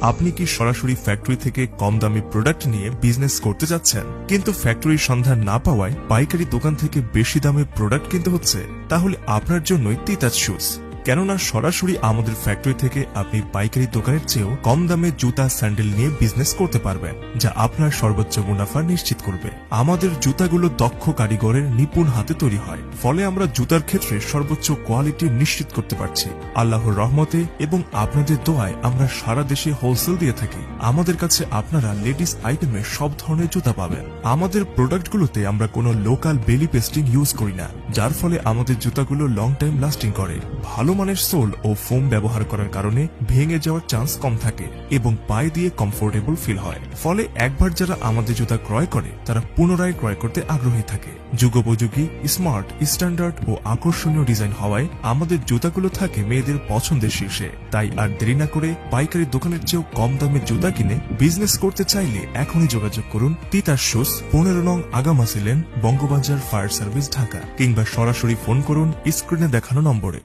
আপনি কি সরাসরি ফ্যাক্টরি থেকে কম দামি প্রোডাক্ট নিয়ে বিজনেস করতে যাচ্ছেন? কিন্তু ফ্যাক্টরির সন্ধান না পাওয়ায় পাইকারি দোকান থেকে বেশি দামে প্রোডাক্ট কিনতে হচ্ছে। তাহলে আপনার জন্যই তিতাজ শুজ কেননা সরাসরি আমাদের ফ্যাক্টরি থেকে আপনি পাইকারি দোকানের চেয়েও কম দামে জুতা, স্যান্ডেল নিয়ে বিজনেস করতে পারবেন, যা আপনার সর্বোচ্চ মুনাফা নিশ্চিত করবে। আমাদের জুতাগুলো দক্ষ কারিগরের নিপুণ হাতে তৈরি হয়, ফলে আমরা জুতার ক্ষেত্রে সর্বোচ্চ কোয়ালিটি নিশ্চিত করতে পারছি। আল্লাহর রহমতে এবং আপনাদের দোয়ায় আমরা সারা দেশে হোলসেল দিয়ে থাকি। আমাদের কাছে আপনারা লেডিস আইটেমে সব ধরনের জুতা পাবেন। আমাদের প্রোডাক্টগুলোতে আমরা কোনো লোকাল বেলি পেস্টিং ইউজ করি না, যার ফলে আমাদের জুতাগুলো লং টাইম লাস্টিং করে। ভালো মানের সোল ও ফোম ব্যবহার করার কারণে ভেঙে যাওয়ার চান্স কম থাকে এবং পায়ে দিয়ে কমফোর্টেবল ফিল হয়। ফলে একবার যারা আমাদের জুতা ক্রয় করে, তারা পুনরায় ক্রয় করতে আগ্রহী থাকে। যুগোপযোগী, স্মার্ট, স্ট্যান্ডার্ড ও আকর্ষণীয় ডিজাইন হওয়ায় আমাদের জুতাগুলো থাকে মেয়েদের পছন্দের শীর্ষে। তাই আর দেরি না করে পাইকারি দোকানের চেয়েও কম দামে জুতা কিনে বিজনেস করতে চাইলে এখনই যোগাযোগ করুন তিতাস শুস, পনেরো নং Agamasi lane Bangabazar fire service, Dhaka কিংবা সরাসরি ফোন করুন স্ক্রিনে দেখানো নম্বরে।